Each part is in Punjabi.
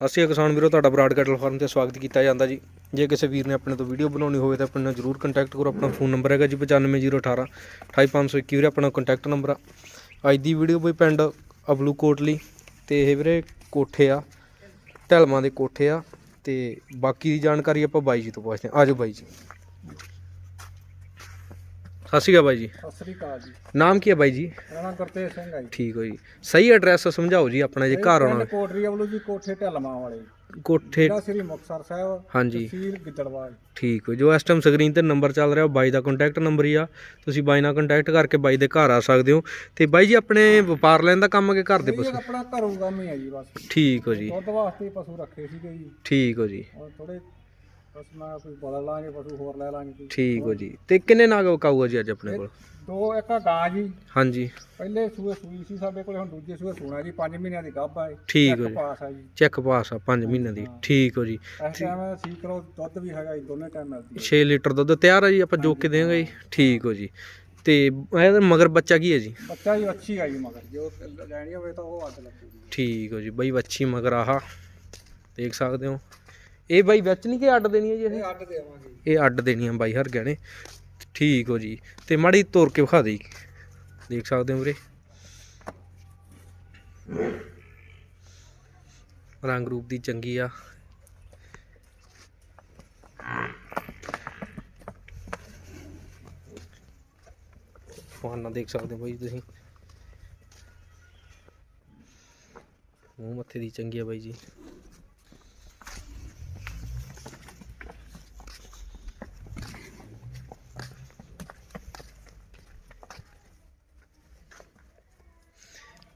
ਅਸੀਂ ਕਿਸਾਨ ਵੀਰੋ, ਤੁਹਾਡਾ ਬਰਾਡ ਕੈਟਲ ਫਾਰਮ ਤੇ ਸਵਾਗਤ ਕੀਤਾ ਜਾਂਦਾ ਜੀ। ਜੇ ਕਿਸੇ ਵੀਰ ਨੇ ਆਪਣੇ ਤੋਂ ਵੀਡੀਓ ਬਣਾਉਣੀ ਹੋਵੇ ਤਾਂ ਆਪਣੇ ਨਾਲ ਜਰੂਰ ਕੰਟੈਕਟ ਕਰੋ। ਆਪਣਾ ਫੋਨ ਨੰਬਰ ਹੈਗਾ ਜੀ 95018 28521 ਵੀਰੇ, ਆਪਣਾ ਕੰਟੈਕਟ ਨੰਬਰ ਆ। ਅੱਜ ਦੀ ਵੀਡੀਓ ਬਈ ਪਿੰਡ ਅਬਲੂ ਕੋਟਲੀ ਤੇ ਇਹ ਵੀਰੇ ਕੋਠੇ ਆ ਢਲਮਾਂ ਦੇ ਕੋਠੇ ਆ ਤੇ ਬਾਕੀ ਦੀ ਜਾਣਕਾਰੀ ਆਪਾਂ ਬਾਈ ਜੀ ਤੋਂ ਪੁੱਛਦੇ ਹਾਂ। ਆਜੋ ਬਾਈ ਜੀ। ਸਤਿ ਸ਼੍ਰੀ ਅਕਾਲ ਬਾਈ ਜੀ। ਸਤਿ ਸ੍ਰੀ ਅਕਾਲ ਜੀ। ਨਾਮ ਕੀ ਹੈ ਬਾਈ ਜੀ? ਨਾਮ ਗੁਰਤੇਜ ਸਿੰਘ ਹੈ ਜੀ। ਠੀਕ ਹੋ ਜੀ। ਸਹੀ ਐਡਰੈਸ ਸਮਝਾਓ ਜੀ ਆਪਣਾ ਜੇ ਘਰ ਆਉਣਾ। ਕੋਟਰੀ ਵੱਲੋਂ ਜੀ ਕੋਠੇ ਢਲਮਾ ਵਾਲੇ। ਕੋਠੇ ਜਿਹੜਾ ਸ੍ਰੀ ਮੁਕਤਸਰ ਸਾਹਿਬ ਹਾਂਜੀ। ਤਹਿਸੀਲ ਗਿੱਦੜਵਾਲ। ਠੀਕ ਹੋ ਜੋ। ਇਸ ਟਾਈਮ ਸਕਰੀਨ ਤੇ ਨੰਬਰ ਚੱਲ ਰਿਹਾ ਉਹ ਬਾਈ ਦਾ ਕੰਟੈਕਟ ਨੰਬਰ ਹੀ ਆ। ਤੁਸੀਂ ਬਾਈ ਨਾਲ ਕੰਟੈਕਟ ਕਰਕੇ ਬਾਈ ਦੇ ਘਰ ਆ ਸਕਦੇ ਹੋ। ਤੇ ਬਾਈ ਜੀ ਆਪਣੇ ਵਪਾਰ ਲੈਣ ਦਾ ਕੰਮ ਕਿ ਘਰ ਦੇ ਪਸ਼ੂ ਆਪਣਾ ਘਰੋਂ ਕੰਮ ਹੀ ਹੈ ਜੀ ਬਸ। ਠੀਕ ਹੋ ਜੀ। ਦੁੱਧ ਵਾਸਤੇ ਪਸ਼ੂ ਰੱਖੇ ਸੀਗੇ ਜੀ। ਠੀਕ ਹੋ ਜੀ। ਔਰ ਥੋੜੇ ਬਸ ਮੈਂ ਕੋਈ ਬਦਲ ਲਾਂਗੇ ਪਸ਼ੂ ਹੋਰ ਲੈ ਲਾਂਗੇ ਕੋਈ। ਠੀਕ ਹੋ ਜੀ। ਤੇ ਕਿੰਨੇ ਨਾਗ ਵਕਾਊਗਾ ਜੀ ਅੱਜ ਆਪਣੇ ਕੋਲ? ਦੋ ਇੱਕ ਗਾਂ ਜੀ। ਹਾਂਜੀ। ਪਹਿਲੇ ਸੂਏ ਸੂਈ ਸੀ ਸਾਡੇ ਕੋਲੇ ਹੁਣ ਦੂਜੇ ਸੂਏ ਸੂਣਾ ਜੀ 5 ਮਹੀਨਿਆਂ ਦੀ ਗੱਭ ਆ ਇਹ। ਠੀਕ ਹੋ ਜੀ। ਪਾਸ ਆ ਜੀ। ਚੈੱਕ ਪਾਸ ਆ 5 ਮਹੀਨਿਆਂ ਦੀ। ਠੀਕ ਹੋ ਜੀ। ਇਸ ਟਾਈਮ ਸੀ ਕਰੋ ਦੁੱਧ ਵੀ ਹੈਗਾ ਜੀ ਦੋਨੇ ਟਾਈਮ ਮਿਲਦੀ 6 ਲੀਟਰ ਦੁੱਧ ਤਿਆਰ ਆ ਜੀ ਆਪਾਂ ਜੋਕ ਕੇ ਦੇਵਾਂਗੇ ਜੀ। ਠੀਕ ਹੋ ਜੀ। ਤੇ ਇਹਦੇ ਮਗਰ ਬੱਚਾ ਕੀ ਹੈ ਜੀ? ਬੱਚਾ ਜੀ ਅੱਛੀ ਆ ਜੀ ਮਗਰ। ਜੋ ਲੈਣੀ ਹੋਵੇ ਤਾਂ ਉਹ ਅੱਡ ਲੱਗੂਗੀ ਠੀਕ ਹੋ ਜੀ। ਬਈ ਵੱਛੀ ਮਗਰ ਆਹ। ਦੇਖ ਸਕਦੇ ਹੋ। ਇਹ ਬਾਈ ਵਿੱਚ ਨਹੀਂ ਕਿ ਅੱਡ ਦੇਣੀ ਹੈ ਜੀ ਇਹ? ਅੱਡ ਦੇਵਾਂਗੇ ਇਹ ਅੱਡ ਦੇਣੀਆਂ ਬਾਈ ਹਰ ਗਹਿਣੇ। ਠੀਕ ਹੋ ਜੀ। ਤੇ ਮਾੜੀ ਤੋਰ ਕੇ ਵਿਖਾ ਦੇ ਦੇਖ ਸਕਦੇ ਹੋ ਵੀਰੇ। ਰੰਗ ਰੂਪ ਦੀ ਚੰਗੀ ਆ। ਫਾਨਾ ਦੇਖ ਸਕਦੇ ਹੋ ਬਾਈ ਤੁਸੀਂ। ਮੂੰਹ ਮੱਥੇ ਦੀ ਚੰਗੀ ਆ ਬਾਈ ਜੀ।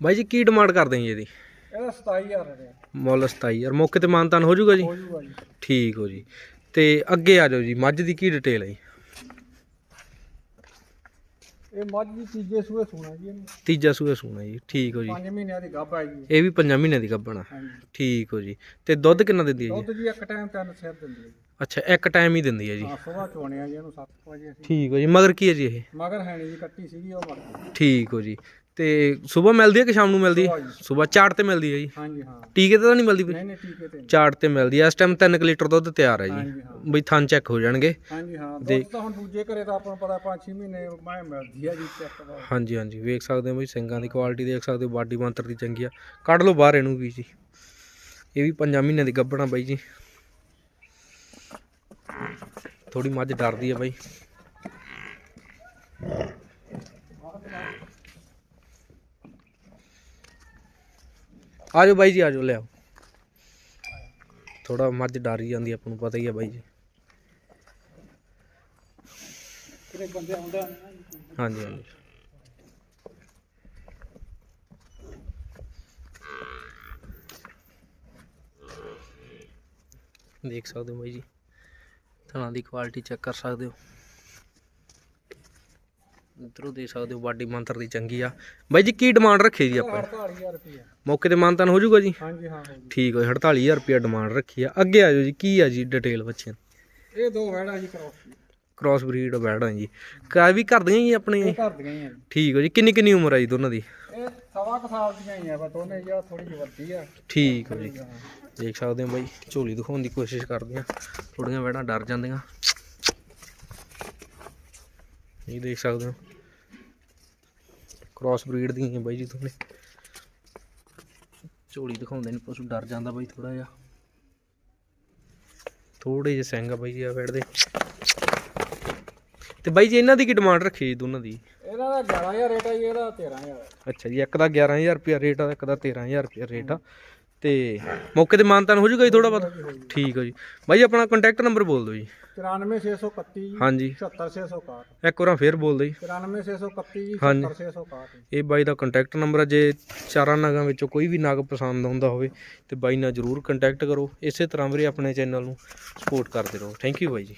ਬਾਈ ਜੀ ਕੀ ਡਿਮਾਂਡ ਕਰਦੇ ਜੀ ਇਹਦੀ? ਇਹਦਾ 27000 ਰੁਪਏ। ਮੁੱਲ 27000 ਮੌਕੇ ਤੇ ਮਾਨਤਾਨ ਹੋ ਜਾਊਗਾ ਜੀ? ਹੋ ਜੂਗਾ ਜੀ। ਠੀਕ ਹੋ ਜੀ। ਤੇ ਅੱਗੇ ਆ ਜਾਓ ਜੀ ਮੱਝ ਦੀ ਕੀ ਡਿਟੇਲ ਹੈ ਜੀ? ਇਹ ਮੱਝ ਦੀ ਤੀਜੇ ਸੂਏ ਸੂਣਾ ਜੀ ਇਹਨੂੰ। ਤੀਜਾ ਸੂਆ ਸੂਣਾ ਜੀ ਠੀਕ ਹੋ ਜੀ। 5 ਮਹੀਨਿਆਂ ਦੀ ਗੱਭ ਆ ਜੀ। ਇਹ ਵੀ 5 ਮਹੀਨਿਆਂ ਦੀ ਗੱਭਣਾ ਹਾਂਜੀ। ਠੀਕ ਹੋ ਜੀ। ਤੇ ਦੁੱਧ ਕਿੰਨਾ ਦਿੰਦੀ ਹੈ ਜੀ? ਦੁੱਧ ਜੀ ਇੱਕ ਟਾਈਮ ਤਿੰਨ ਸਿਰ ਦਿੰਦੀ ਹੈ ਜੀ। ਅੱਛਾ ਇੱਕ ਟਾਈਮ ਹੀ ਦਿੰਦੀ ਹੈ ਜੀ। ਹਾਂ ਸਵੇਰ ਚੋਣੇ ਆ ਜੀ ਇਹਨੂੰ 7 ਵਜੇ ਅਸੀਂ। ਠੀਕ ਹੋ ਜੀ। ਮਗਰ ਕੀ ਹੈ ਜੀ ਇਹ? ਮਗਰ ਹੈ ਨਹੀਂ ਜੀ ਕੱਟੀ ਸੀਗੀ ਉਹ ਮਰ ਗਈ। ਠੀਕ ਹੋ ਜੀ। ਤੇ ਸਵੇਰ ਮਿਲਦੀ ਹੈ ਕਿ ਸ਼ਾਮ ਨੂੰ ਮਿਲਦੀ ਹੈ। ਸਵੇਰ ਚਾਟ ਤੇ ਮਿਲਦੀ ਹੈ ਜੀ। ਹਾਂਜੀ ਹਾਂ। ਟੀਕੇ ਤੇ ਤਾਂ ਨਹੀਂ ਮਿਲਦੀ ਨਹੀਂ ਨਹੀਂ ਟੀਕੇ ਤੇ। ਚਾਟ ਤੇ ਮਿਲਦੀ ਹੈ। ਇਸ ਟਾਈਮ 3 ਲੀਟਰ ਦੁੱਧ ਤਿਆਰ ਹੈ ਜੀ। ਹਾਂ। ਬਈ ਥਣ ਚੈੱਕ ਹੋ ਜਾਣਗੇ। ਹਾਂਜੀ ਹਾਂ। ਦੁੱਧ ਤਾਂ ਹੁਣ ਦੂਜੇ ਘਰੇ ਤਾਂ ਆਪਾਂ ਨੂੰ ਪਤਾ 5-6 ਮਹੀਨੇ ਮੈਂ ਮਿਲਦੀ ਆ ਜੀ ਚੈੱਕ ਹਾਂਜੀ ਹਾਂਜੀ। ਵੇਖ ਸਕਦੇ ਹੋ ਬਈ ਸਿੰਘਾਂ ਦੀ ਕੁਆਲਿਟੀ ਦੇਖ ਸਕਦੇ ਹੋ ਬਾਡੀ ਮੰਤਰ ਦੀ ਚੰਗੀ ਆ। ਕੱਢ ਲਓ ਬਾਹਰ ਇਹਨੂੰ ਵੀ ਜੀ। ਇਹ ਵੀ ਪੰਜਾਂ ਮਹੀਨਿਆਂ ਦੀ ਗੱਭਣਾ ਬਾਈ ਜੀ। ਥੋੜੀ ਮੱਝ ਡਰਦੀ ਆ ਬਾਈ। ਆਜੋ ਬਾਈ ਜੀ ਆਜੋ ਲਿਆਓ। ਥੋੜਾ ਮੱਝ ਡਰ ਜਾਂਦੀ ਆ, ਆਪਾਂ ਨੂੰ ਪਤਾ ਹੀ ਆ ਬਾਈ ਜੀ। ਕਿਹੜੇ ਬੰਦੇ ਆਉਂਦੇ? ਆ ਨਾ ਜੀ। ਹਾਂਜੀ ਹਾਂਜੀ। ਦੇਖ ਸਕਦੇ ਹੋ ਬਾਈ ਜੀ। ਥਣਾ ਦੀ ਕੁਆਲਿਟੀ ਚੈੱਕ ਕਰ ਸਕਦੇ ਹੋ। ਇਧਰੋਂ ਦੇਖ ਸਕਦੇ ਹੋ ਬਾਡੀ ਮੰਤਰ ਦੀ ਚੰਗੀ ਆ। ਬਾਈ ਜੀ ਕੀ ਡਿਮਾਂਡ ਰੱਖੀ ਜੀ ਆਪਾਂ? 48000 ਰੁਪਏ ਮੌਕੇ ਤੇ ਮਾਨਤਨ ਹੋ ਜਾਊਗਾ ਜੀ? ਹਾਂਜੀ ਹਾਂ ਠੀਕ ਹੈ 48000 ਰੁਪਏ ਡਿਮਾਂਡ ਰੱਖੀ ਆ। ਅੱਗੇ ਆ ਜਾਓ ਜੀ ਕੀ ਆ ਜੀ ਡਿਟੇਲ ਬੱਚਿਆਂ ਇਹ ਦੋ ਵੈੜਾ ਜੀ ਕਰੋ ਕ੍ਰਾਸ ਬਰੀਡ ਬੈੜਾਂ ਜੀ। ਕਾ ਵੀ ਕਰਦੀਆਂ ਜੀ ਆਪਣੇ ਇਹ ਘਰ ਦੀਆਂ ਹੀ ਆ ਜੀ। ਠੀਕ ਹੋ ਜੀ ਕਿੰਨੀ ਕਿੰਨੀ ਉਮਰ ਆ ਜੀ ਦੋਨਾਂ ਦੀ? ਇਹ ਸਵਾ ਕੁ ਸਾਲ ਦੀਆਂ ਹੀ ਆ ਬਸ ਦੋਨੇ ਜਾਂ ਥੋੜੀ ਜਿਹੀ ਵੱਡੀ ਆ। ਠੀਕ ਹੋ ਜੀ। ਦੇਖ ਸਕਦੇ ਹੋ ਬਾਈ ਝੋਲੀ ਦਿਖਾਉਣ ਦੀ ਕੋਸ਼ਿਸ਼ ਕਰਦੇ ਆ। ਥੋੜੀਆਂ ਵੈੜਾਂ ਡਰ ਜਾਂਦੀਆਂ। ਇਹ ਦੇਖ ਸਕਦੇ ਹੋ। ਕ੍ਰਾਸ ਬਰੀਡ ਦੀਆਂ ਹੀ ਬਾਈ ਜੀ ਦੋਨੇ। ਝੋਲੀ ਦਿਖਾਉਂਦੇ ਨੇ ਪਸ਼ੂ ਡਰ ਜਾਂਦਾ ਬਾਈ ਥੋੜਾ ਜਿਹਾ। ਥੋੜੇ ਜਿਹੇ ਸਿੰਘ ਆ ਬਾਈ ਜੀ ਆ ਵੈੜ ਦੇ। ਤੇ ਬਾਈ ਜੀ ਇਹਨਾਂ ਦੀ ਕੀ ਡਿਮਾਂਡ ਰੱਖੀ ਜੀ ਦੋਨਾਂ ਦੀ? ਇਹਦਾ ਤਾਂ 11000 ਰੇਟ ਆ ਜੀ ਇਹਦਾ 13000 ਅੱਛਾ ਜੀ ਇੱਕ ਦਾ 11000 ਰੁਪਿਆ ਰੇਟ ਆ ਇੱਕ ਦਾ 13000 ਰੁਪਿਆ ਰੇਟ ਆ। ਤੇ ਮੌਕੇ ਤੇ ਮਾਨਤਾਨ ਹੋ ਜਾਊਗਾ ਜੀ ਥੋੜਾ ਬਹੁਤ? ਠੀਕ ਆ ਜੀ। ਬਾਈ ਆਪਣਾ ਕੰਟੈਕਟ ਨੰਬਰ ਬੋਲ ਦਿਓ ਜੀ। 94631 ਜੀ ਹਾਂਜੀ। 77661 ਇੱਕ ਵਾਰ ਫੇਰ ਬੋਲ ਦਿਓ ਜੀ। 94631 ਜੀ ਹਾਂਜੀ। 77661 ਇਹ ਬਾਈ ਦਾ ਕੰਟੈਕਟ ਨੰਬਰ ਆ ਜੇ ਚਾਰਾਂ ਨਾਗਾਂ ਵਿੱਚੋਂ ਕੋਈ ਵੀ ਨਾਗ ਪਸੰਦ ਆਉਂਦਾ ਹੋਵੇ ਤੇ ਬਾਈ ਨਾਲ ਜਰੂਰ ਕੰਟੈਕਟ ਕਰੋ। ਇਸੇ ਤਰ੍ਹਾਂ ਵੀਰੇ ਆਪਣੇ ਚੈਨਲ ਨੂੰ ਸਪੋਰਟ ਕਰਦੇ ਰਹੋ। ਥੈਂਕ ਯੂ ਬਾਈ ਜੀ।